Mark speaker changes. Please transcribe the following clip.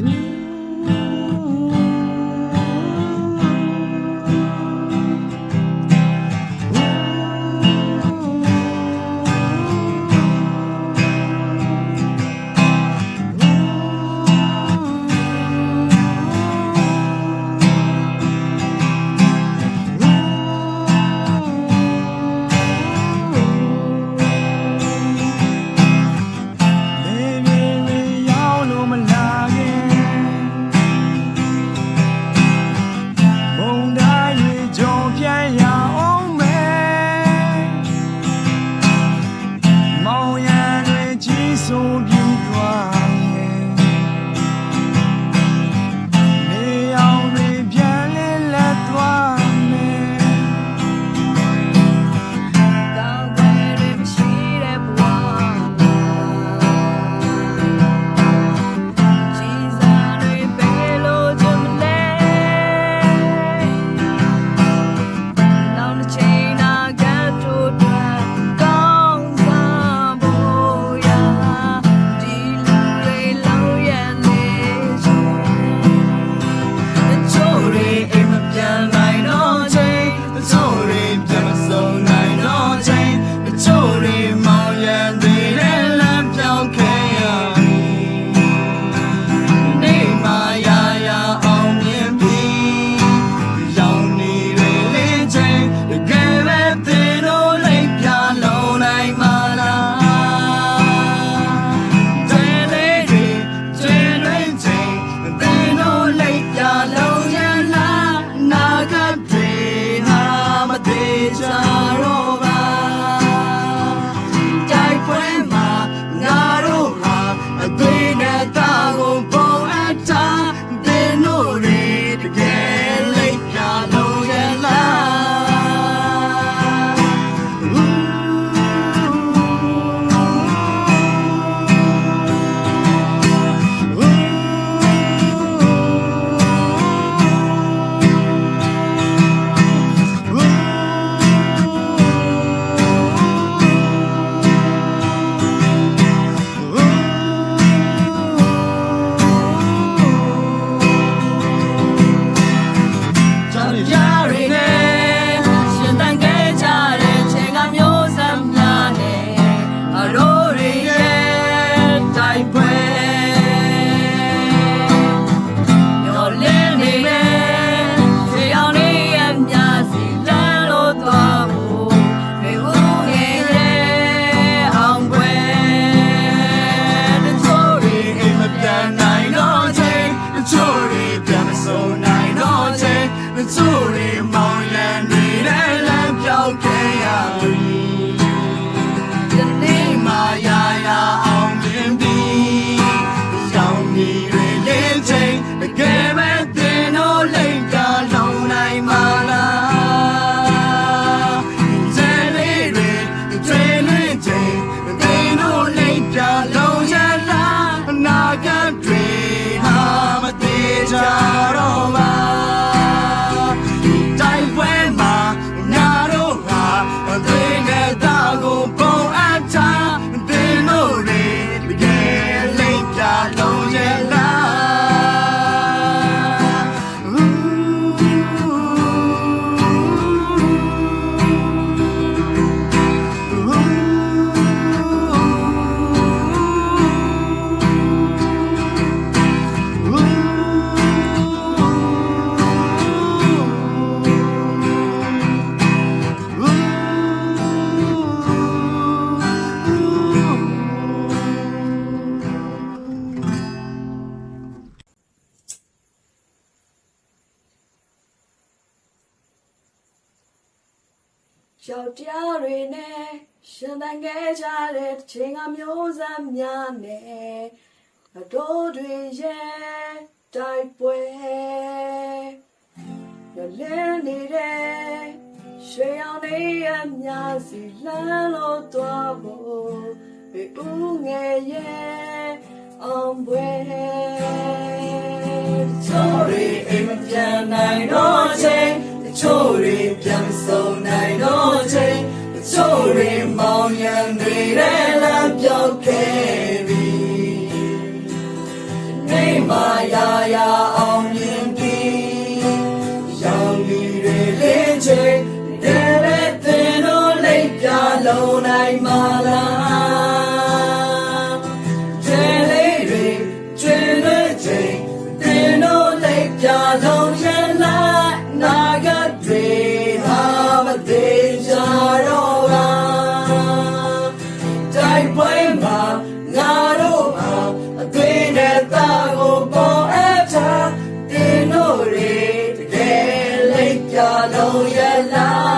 Speaker 1: me. are It's only one thing ယောက်ျားတွေနဲ့
Speaker 2: ရှင်
Speaker 1: သန်
Speaker 2: ခဲ့ကြတဲ့ချိန်ကမျိုးဆက်များနဲ့အတော်တွေ
Speaker 1: ရဲ့တိုက်ပွဲရလင်းနေတဲ့ရွှေ
Speaker 2: ရောင်လေးအများစီလှမ်းလို့သွားဖို့ဘေးဦးငယ်ရဲ့အောင်ပွဲ Sorry အိမ်မပြန်နိုင်တော့ချိန်တချို့တွေပြန်ဆုံး ရင်မောင်ရန်တွေလည်းလမ်းပြောက်ခဲ့ပြီနေမယာ
Speaker 1: ယာ Oh, your love.